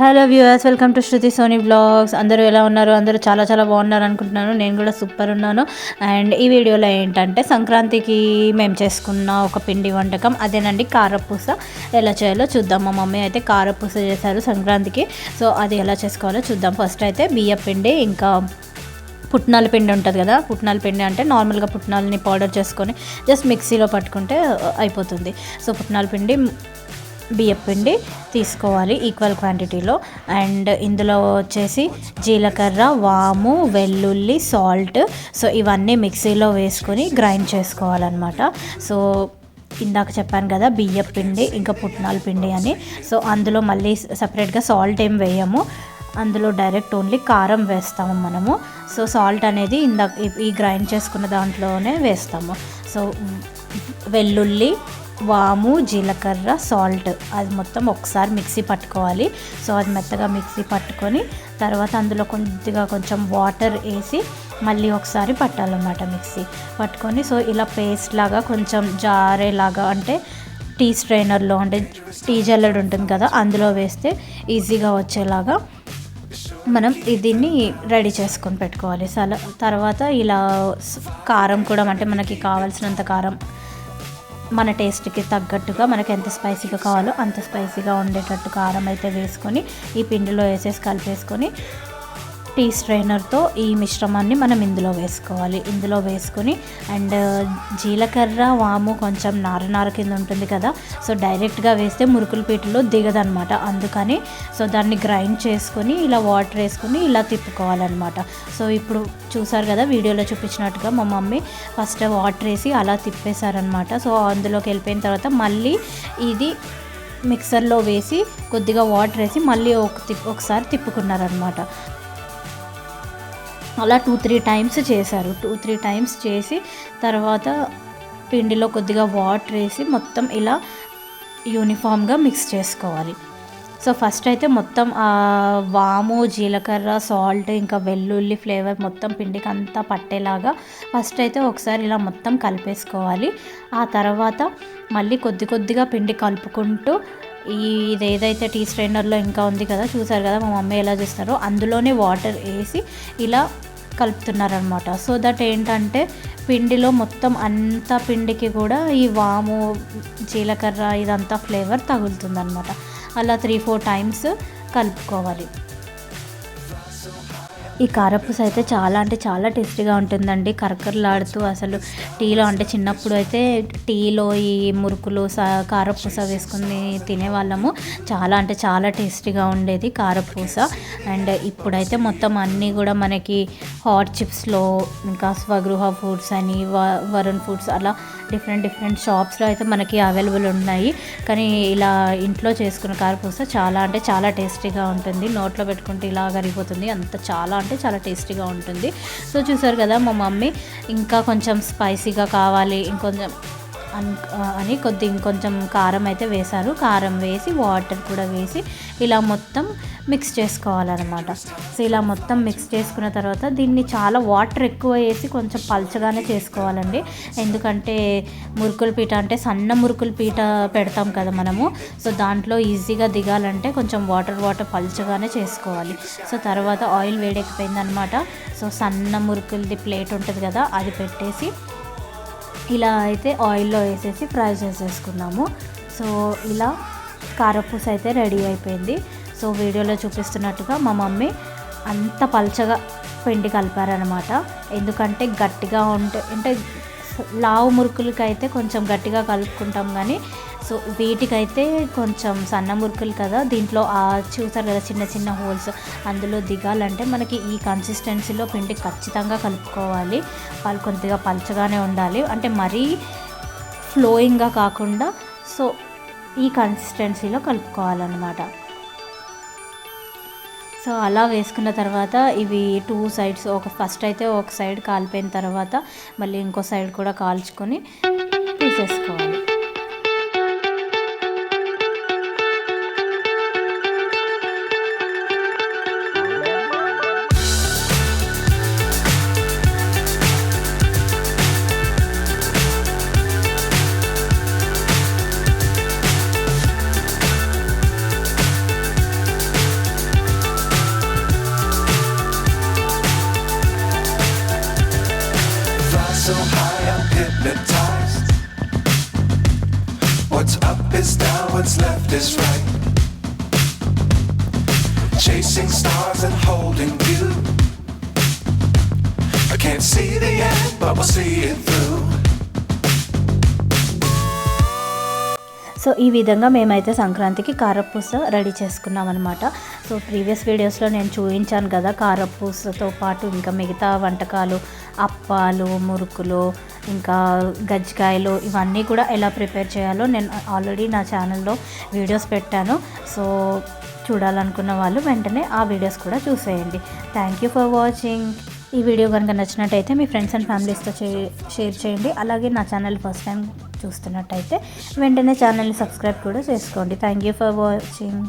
Hello viewers welcome to Shruti Soni blogs. అందరూ ఎలా ఉన్నారు? అందరూ చాలా చాలా బాగున్నారు అనుకుంటున్నాను. నేను కూడా సూపర్ ఉన్నాను. అండ్ ఈ వీడియోలో ఏంటంటే సంక్రాంతికి మేము చేసుకున్న ఒక పిండి వంటకం అదేనండి కారపూస. ఎలా చేయాలో చూద్దాం. మా మమ్మీ అయితే కారపూస చేశారు సంక్రాంతికి. సో అది ఎలా చేసుకోవాలో చూద్దాం. ఫస్ట్ అయితే బియ్య పిండి ఇంకా పుట్నాల పిండి ఉంటుంది కదా పుట్నాల పిండి అంటే నార్మల్గా పుట్నాలని పౌడర్ చేసుకొని జస్ట్ మిక్సీలో పట్టుకుంటే అయిపోతుంది. సో పుట్నాల పిండి బియ్యం పిండి తీసుకోవాలి ఈక్వల్ క్వాంటిటీలో. అండ్ ఇందులో వచ్చేసి జీలకర్ర వాము వెల్లుల్లి సాల్ట్. సో ఇవన్నీ మిక్సీలో వేసుకొని గ్రైండ్ చేసుకోవాలన్నమాట. సో ఇందాక చెప్పాను కదా బియ్యం పిండి ఇంకా పుట్నాల పిండి అని. సో అందులో మళ్ళీ సపరేట్గా సాల్ట్ ఏం వేయము. అందులో డైరెక్ట్ ఓన్లీ కారం వేస్తాము మనము. సో సాల్ట్ అనేది ఇందాక ఈ గ్రైండ్ చేసుకున్న దాంట్లోనే వేస్తాము. సో వెల్లుల్లి వాము జీలకర్ర సాల్ట్. అది మొత్తం ఒకసారి మిక్సీ పట్టుకోవాలి. సో అది మెత్తగా మిక్సీ పట్టుకొని తర్వాత అందులో కొద్దిగా కొంచెం వాటర్ వేసి మళ్ళీ ఒకసారి పట్టాలన్నమాట మిక్సీ. పట్టుకొని సో ఇలా పేస్ట్ లాగా కొంచెం జారేలాగా అంటే టీ స్ట్రైనర్లో అంటే టీ జల్లెడ్ ఉంటుంది కదా అందులో వేస్తే ఈజీగా వచ్చేలాగా మనం దీన్ని రెడీ చేసుకొని పెట్టుకోవాలి. సల తర్వాత ఇలా కారం కూడా అంటే మనకి కావాల్సినంత కారం మన టేస్ట్కి తగ్గట్టుగా మనకి ఎంత స్పైసీగా కావాలో అంత స్పైసీగా ఉండేటట్టు కారం అయితే వేసుకొని ఈ పిండిలో వేసేసి కలిపేసుకొని టీ స్ట్రైనర్తో ఈ మిశ్రమాన్ని మనం ఇందులో వేసుకోవాలి. ఇందులో వేసుకొని అండ్ జీలకర్ర వాము కొంచెం నార నార కింద ఉంటుంది కదా సో డైరెక్ట్గా వేస్తే మురుకుల పీటలో దిగదనమాట. అందుకని సో దాన్ని గ్రైండ్ చేసుకొని ఇలా వాటర్ వేసుకొని ఇలా తిప్పుకోవాలన్నమాట సో ఇప్పుడు చూసారు కదా వీడియోలో చూపించినట్టుగా మా మమ్మీ ఫస్ట్ వాటర్ వేసి అలా తిప్పేశారనమాట. సో అందులోకి వెళ్ళిపోయిన తర్వాత మళ్ళీ ఇది మిక్సర్లో వేసి కొద్దిగా వాటర్ వేసి మళ్ళీ ఒక తిప్పు ఒకసారి తిప్పుకున్నారనమాట. అలా టూ త్రీ టైమ్స్ చేశారు. టూ త్రీ టైమ్స్ చేసి తర్వాత పిండిలో కొద్దిగా వాటర్ వేసి మొత్తం ఇలా యూనిఫామ్గా మిక్స్ చేసుకోవాలి. సో ఫస్ట్ అయితే మొత్తం వాము జీలకర్ర సాల్ట్ ఇంకా వెల్లుల్లి ఫ్లేవర్ మొత్తం పిండికి అంతా పట్టేలాగా ఫస్ట్ అయితే ఒకసారి ఇలా మొత్తం కలిపేసుకోవాలి. ఆ తర్వాత మళ్ళీ కొద్ది కొద్దిగా పిండి కలుపుకుంటూ ఈ ఇది ఏదైతే టీ స్ట్రైనర్లో ఇంకా ఉంది కదా చూసారు కదా మా మమ్మీ ఎలా చేస్తారో అందులోనే వాటర్ వేసి ఇలా కలుపుతున్నారనమాట సో దట్ ఏంటంటే పిండిలో మొత్తం అంత పిండికి కూడా ఈ వాము జీలకర్ర ఇదంతా ఫ్లేవర్ తగులుతుందనమాట అలా త్రీ ఫోర్ టైమ్స్ కలుపుకోవాలి. ఈ కారపూస అయితే చాలా అంటే చాలా టేస్టీగా ఉంటుందండి. కరకరలాడుతూ అసలు టీలో అంటే చిన్నప్పుడు అయితే టీలో ఈ మురుకులు కారపూస వేసుకుని తినేవాళ్ళము. చాలా అంటే చాలా టేస్టీగా ఉండేది కారపూస. అండ్ ఇప్పుడైతే మొత్తం అన్నీ కూడా మనకి హాట్ చిప్స్లో ఇంకా స్వగృహ ఫుడ్స్ అని వరుణ్ ఫుడ్స్ అలా డిఫరెంట్ డిఫరెంట్ షాప్స్లో అయితే మనకి అవైలబుల్ ఉన్నాయి. కానీ ఇలా ఇంట్లో చేసుకున్న కారపూస చాలా అంటే చాలా టేస్టీగా ఉంటుంది. నోట్లో పెట్టుకుంటే ఇలా కరిగిపోతుంది. అంత చాలా అంటే చాలా టేస్టీగా ఉంటుంది. సో చూసారు కదా మా మమ్మీ ఇంకా కొంచెం స్పైసీగా కావాలి ఇంకొంచెం అని కొద్ది ఇంకొంచెం కారం అయితే వేశారు. కారం వేసి వాటర్ కూడా వేసి ఇలా మొత్తం మిక్స్ చేసుకోవాలన్నమాట. సో ఇలా మొత్తం మిక్స్ చేసుకున్న తర్వాత దీన్ని చాలా వాటర్ ఎక్కువ వేసి కొంచెం పల్చగానే చేసుకోవాలండి. ఎందుకంటే మురుకుల పీట అంటే సన్న మురుకుల పీట పెడతాం కదా మనము. సో దాంట్లో ఈజీగా దిగాలంటే కొంచెం వాటర్ వాటర్ పల్చగానే చేసుకోవాలి. సో తర్వాత ఆయిల్ వేడెక్కిపోయిందనమాట సో సన్న మురుకులది ప్లేట్ ఉంటుంది కదా అది పెట్టేసి ఇలా అయితే ఆయిల్లో వేసేసి ఫ్రై చేసేసుకున్నాము. సో ఇలా కారపూస అయితే రెడీ అయిపోయింది. సో వీడియోలో చూపిస్తున్నట్టుగా మా మమ్మీ అంత పల్చగా పిండి కలిపారనమాట ఎందుకంటే గట్టిగా ఉంటే అంటే లావు మురుకులకి అయితే కొంచెం గట్టిగా కలుపుకుంటాం కానీ సో వీటికైతే కొంచెం సన్న మురుకులు కదా దీంట్లో చూసారు కదా చిన్న చిన్న హోల్స్ అందులో దిగాలంటే మనకి ఈ కన్సిస్టెన్సీలో పిండి ఖచ్చితంగా కలుపుకోవాలి. వాళ్ళు కొద్దిగా పలచగానే ఉండాలి. అంటే మరీ ఫ్లోయింగ్గా కాకుండా సో ఈ కన్సిస్టెన్సీలో కలుపుకోవాలన్నమాట. సో అలా వేసుకున్న తర్వాత ఇవి టూ సైడ్స్ ఒక ఫస్ట్ అయితే ఒక సైడ్ కాలిపోయిన తర్వాత మళ్ళీ ఇంకో సైడ్ కూడా కాల్చుకొని తీసేసుకోవాలి. What's left is right. Chasing stars and holding you. I can't see the end, but we'll see it through. So ఈ విధంగా మేమైతే సంక్రాంతికి కారపూస రెడీ చేసుకున్నాం అనమాట సో ప్రీవియస్ వీడియోస్లో నేను చూపించాను కదా కారపూసతో పాటు ఇంకా మిగతా వంటకాలు అప్పాలు మురుకులు ఇంకా గజ్జికాయలు ఇవన్నీ కూడా ఎలా ప్రిపేర్ చేయాలో నేను ఆల్రెడీ నా ఛానల్లో వీడియోస్ పెట్టాను. సో చూడాలనుకున్న వాళ్ళు వెంటనే ఆ వీడియోస్ కూడా చూసేయండి. థ్యాంక్ యూ ఫర్ వాచింగ్ ఈ వీడియో కనుక నచ్చినట్టయితే మీ ఫ్రెండ్స్ అండ్ ఫ్యామిలీస్తో షేర్ చేయండి. అలాగే నా ఛానల్ ఫస్ట్ టైం చూస్తున్నట్టయితే వెంటనే ఛానల్ని సబ్స్క్రైబ్ కూడా చేసుకోండి. Thank you for watching